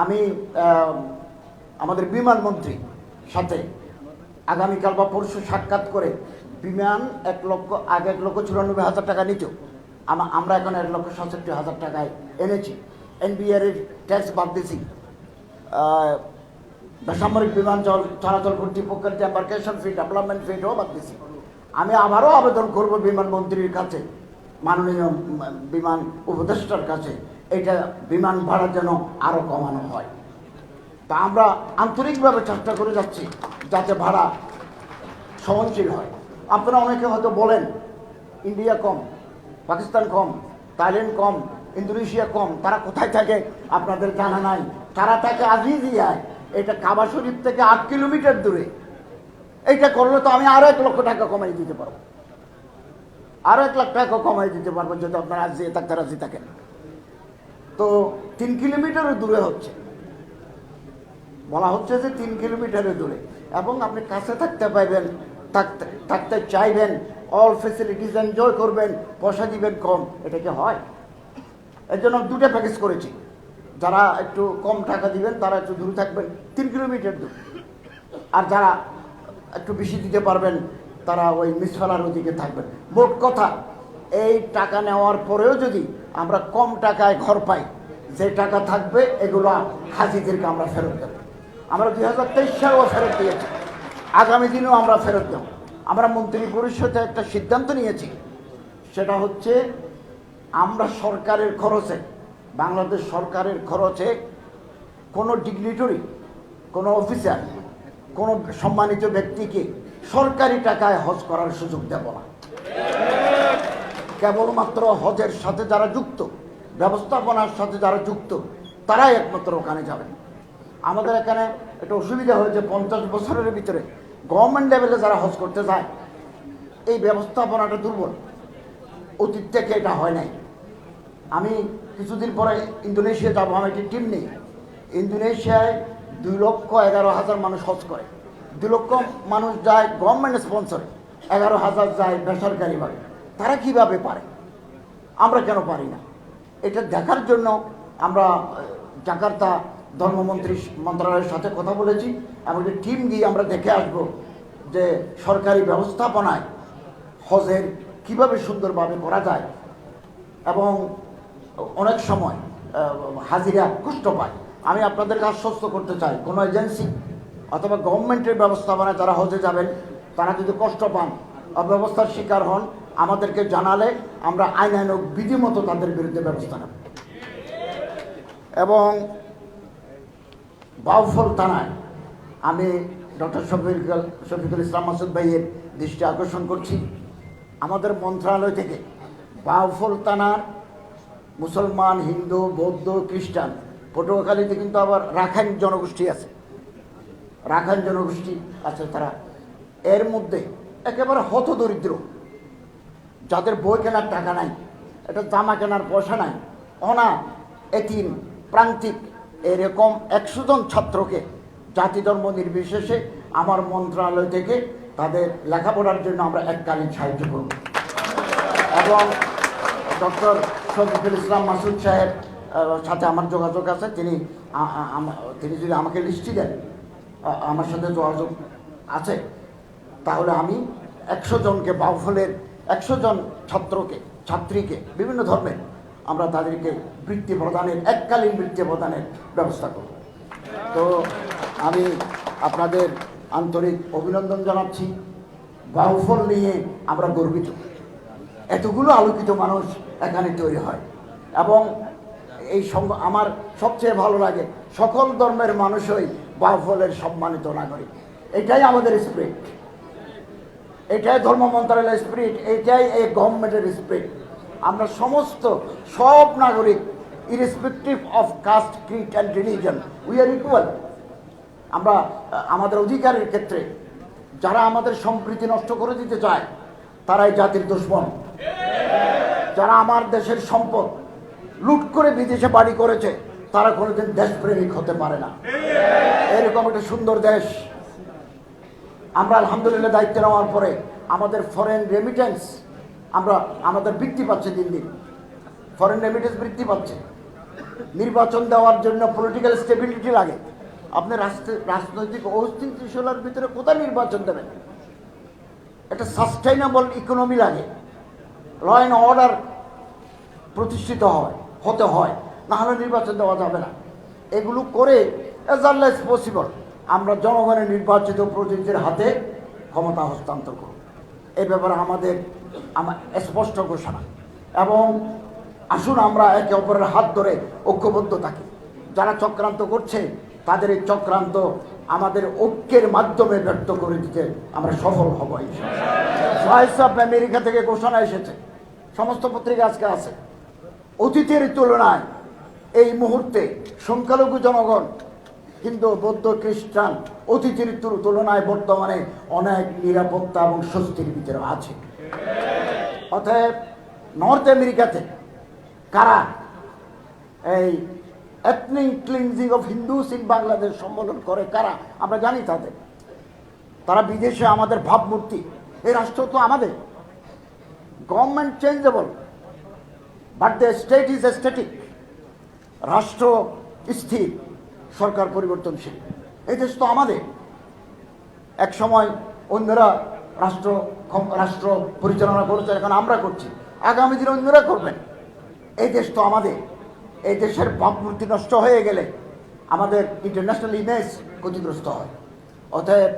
আমি আমাদের বিমানমন্ত্রী সাথে আগামীকাল বা পরশু সাক্ষাৎ করে বিমান এক লক্ষ, আগে এক লক্ষ চুরানব্বই হাজার টাকা নিত। আমা- আমরা এখন এক লক্ষ সাতষট্টি হাজার টাকায় এনেছি। এনবিআর এর ট্যাক্স বাদ দিয়েছি বেসামরিক বিমান চল, চলাচল কর্তৃপক্ষের যে এম্বার্কেশন ফি ডেভেলপমেন্ট ফিটাও বাদ দিয়েছি আমি আবারও আবেদন করব বিমানমন্ত্রীর কাছে, মাননীয় বিমান উপদেষ্টার কাছে। এটা বিমান ভাড়া যেন আরও কমানো হয়। তা আমরা আন্তরিকভাবে চেষ্টা করে যাচ্ছি যাতে ভাড়া সহনশীল হয়। আপনারা অনেকে হয়তো বলেন, ইন্ডিয়া কম, পাকিস্তান কম, থাইল্যান্ড কম, ইন্দোনেশিয়া কম, তারা কোথায় থাকে আপনাদের জানা নাই। তারা থাকে আজিজিয়ায়, এটা কাবা শরীফ থেকে আট কিলোমিটার দূরে। এইটা করলে তো আমি আরও এক লক্ষ টাকা কমাই দিতে পারব। আরও এক লাখ টাকা কমাই দিতে পারব যদি আপনারা আজ থাকতে রাজি থাকেন। তো তিন কিলোমিটারের দূরে হচ্ছে। বলা হচ্ছে যে তিন কিলোমিটারের দূরে। এবং আপনি কাছে থাকতে পাইবেন, থাকতে থাকতে চাইবেন অল ফেসিলিটিস এনজয় করবেন, পয়সা দিবেন কম, এটা কি হয়? এর জন্য দুটো প্যাকেজ করেছি। যারা একটু কম টাকা দিবেন, তারা একটু দূরে থাকবেন, তিন কিলোমিটার দূর। আর যারা একটু বেশি দিতে পারবেন, তারা ওই মিসফালার ওদিকে থাকবেন। মোট কথা এই টাকা নেওয়ার পরেও যদি আমরা কম টাকায় ঘর পাই, যে টাকা থাকবে, এগুলো হাজিদেরকে আমরা ফেরত দেব। আমরা দুই হাজার তেইশ সালেও ফেরত দিয়েছি। আগামী দিনেও আমরা ফেরত দেব। আমরা মন্ত্রী পরিষদে একটা সিদ্ধান্ত নিয়েছি। সেটা হচ্ছে, আমরা সরকারের খরচে, বাংলাদেশ সরকারের খরচে কোনো ডিগনিটরি কোনো অফিসার কোনো সম্মানিত ব্যক্তিকে সরকারি টাকায় হজ করার সুযোগ দেব না। কেবলমাত্র হজের সাথে যারা যুক্ত, ব্যবস্থাপনার সাথে যারা যুক্ত, তারাই একমাত্র ওখানে যাবেন। আমাদের এখানে একটা অসুবিধা হয়েছে পঞ্চাশ বছরের ভিতরে গভর্নমেন্ট লেভেলে যারা হজ করতে যায়, এই ব্যবস্থাপনাটা দুর্বল। অতীত থেকে এটা হয় নাই। আমি কিছুদিন পরে ইন্দোনেশিয়া যাব আমি একটি টিম নেই। ইন্দোনেশিয়ায় দুই লক্ষ এগারো হাজার মানুষ হজ করে। দুই লক্ষ মানুষ যায় গভর্নমেন্ট স্পন্সরে এগারো হাজার যায় বেসরকারিভাবে। তারা কীভাবে পারে? আমরা কেন পারি না? এটা দেখার জন্য আমরা জাকার্তা ধর্মমন্ত্রী মন্ত্রণালয়ের সাথে কথা বলেছি একটি টিম গিয়ে আমরা দেখে আসব যে সরকারি ব্যবস্থাপনায় হজের কীভাবে সুন্দরভাবে করা যায় এবং অনেক সময় হাজিরা কষ্ট পায়। আমি আপনাদেরকে আশ্বস্ত করতে চাই, কোনো এজেন্সি অথবা গভর্নমেন্টের ব্যবস্থাপনায় যারা হজে যাবেন, তারা যদি কষ্ট পান, অব্যবস্থার শিকার হন আমাদেরকে জানালে আমরা আইন আইনানুক বিধিমতো তাদের বিরুদ্ধে ব্যবস্থা নেব। এবং বাউফল থানায় আমি ডক্টর শফিকুল শফিকুল ইসলাম মাসুদ ভাইয়ের দৃষ্টি আকর্ষণ করছি। আমাদের মন্ত্রণালয় থেকে বাউফল থানার মুসলমান, হিন্দু, বৌদ্ধ, খ্রিস্টান পটুয়াখালীতে কিন্তু আবার রাখাইন জনগোষ্ঠী আছে। রাখাইন জনগোষ্ঠী আছে তারা। এর মধ্যে একেবারে হতদরিদ্র যাদের বই কেনার টাকা নাই এটা জামা কেনার পয়সা নাই, অনা এতিম, প্রান্তিক, এরকম একশো জন ছাত্রকে জাতি ধর্ম নির্বিশেষে আমার মন্ত্রণালয় থেকে তাদের লেখাপড়ার জন্য আমরা এককালীন সাহায্য করব। এবং ডক্টর শফিকুল ইসলাম মাসুদ সাহেব সাথে আমার যোগাযোগ আছে, তিনি তিনি যদি আমাকে লিস্টি দেন আমার সাথে যোগাযোগ আছে, তাহলে আমি একশো জনকে বাউফলের একশো জন ছাত্রকে, ছাত্রীকে, বিভিন্ন ধর্মের আমরা তাদেরকে বৃত্তি প্রদানের, এককালীন বৃত্তি প্রদানের ব্যবস্থা করব। তো আমি আপনাদের আন্তরিক অভিনন্দন জানাচ্ছি। বাহুফল নিয়ে আমরা গর্বিত। এতগুলো আলোকিত মানুষ এখানে তৈরি হয় এবং এই আমার সবচেয়ে ভালো লাগে, সকল ধর্মের মানুষই বাউফলের সম্মানিত নাগরিক। এটাই আমাদের স্পিরিট এটাই ধর্ম মন্ত্রণালয়ের স্পিরিট এটাই এই গভর্নমেন্টের স্পিরিট আমরা সমস্ত সব নাগরিক irrespective of caste creed and religion we are equal আমরা আমাদের অধিকারের ক্ষেত্রে যারা আমাদের সম্প্রীতি নষ্ট করে দিতে চায়, তারাই জাতির দুশ্মন। যারা আমার দেশের সম্পদ লুট করে বিদেশে বাড়ি করেছে, তারা কোনোদিন দেশপ্রেমিক হতে পারে না। এরকম একটা সুন্দর দেশ। আমরা আলহামদুলিল্লাহ দায়িত্ব নেওয়ার পরে আমাদের ফরেন রেমিটেন্স আমরা, আমাদের বৃদ্ধি পাচ্ছে দিন দিন। ফরেন রেমিটেন্স বৃদ্ধি পাচ্ছে। নির্বাচন দেওয়ার জন্য পলিটিক্যাল স্টেবিলিটি লাগে। আপনি রাষ্ট্র- রাজনৈতিক অস্থিতিশীলার ভিতরে কোথায় নির্বাচন দেবেন? একটা সাস্টেইনেবল ইকোনমি লাগে। ল অ্যান্ড অর্ডার প্রতিষ্ঠিত হয়, হতে হয়। না হলে নির্বাচন দেওয়া যাবে না। এগুলো করে এজ এজ পসিবল আমরা জনগণের নির্বাচিত প্রতিনিধির হাতে ক্ষমতা হস্তান্তর করব। এই ব্যাপারে আমাদের আমার স্পষ্ট ঘোষণা। এবং আসুন আমরা একে অপরের হাত ধরে ঐক্যবদ্ধ থাকি। যারা চক্রান্ত করছে, তাদের এই চক্রান্ত আমাদের ঐক্যের মাধ্যমে ব্যক্ত করে দিতে আমরা সফল হব ভয়েস অফ আমেরিকা থেকে ঘোষণা এসেছে। সমস্ত পত্রিকা আজকে আছে। অতীতের তুলনায় এই মুহূর্তে সংখ্যালঘু জনগণ হিন্দু, বৌদ্ধ, খ্রিস্টান অতিথির তুলনায় বর্তমানে অনেক নিরাপত্তা এবং স্বস্তির ভিতরে আছে। অতএব নর্থ আমেরিকাতে কারা এই ethnic cleansing of Hindus in Bangladesh সম্মেলন করে, কারা? আমরা জানি তাদের। তারা বিদেশে আমাদের ভাবমূর্তি। এই রাষ্ট্র তো আমাদের। Government changeable but the state is static রাষ্ট্র স্থির। সরকার পরিবর্তনশীল। এই দেশ তো আমাদের। এক সময় অন্যরা রাষ্ট্র রাষ্ট্র পরিচালনা করেছে, এখন আমরা করছি। আগামী দিনে অন্যরা করবেন। এই দেশ তো আমাদের। এই দেশের ভাবমূর্তি নষ্ট হয়ে গেলে আমাদের ইন্টারন্যাশনাল ইমেজ ক্ষতিগ্রস্ত হয়। অতএব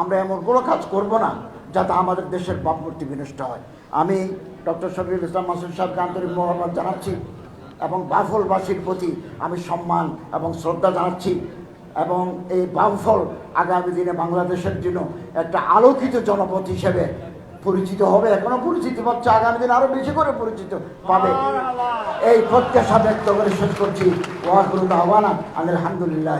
আমরা এমন কোনো কাজ করব না যাতে আমাদের দেশের ভাবমূর্তি বিনষ্ট হয়। আমি ডক্টর শফিউল ইসলাম মাসুদ সাহেবকে আন্তরিক মোহাম্মদ জানাচ্ছি। এবং বাফলবাসীর প্রতি আমি সম্মান এবং শ্রদ্ধা জানাচ্ছি। এবং এই বাফল আগামী দিনে বাংলাদেশের জন্য একটা আলোকিত জনপথ হিসেবে পরিচিত হবে। এখনও পরিচিতি পাচ্ছে আগামী দিন আরও বেশি করে পরিচিত পাবে। এই প্রত্যাশা ব্যক্ত করে শেষ করছি। ওয়াকুল আহ্বান আলহামদুলিল্লাহ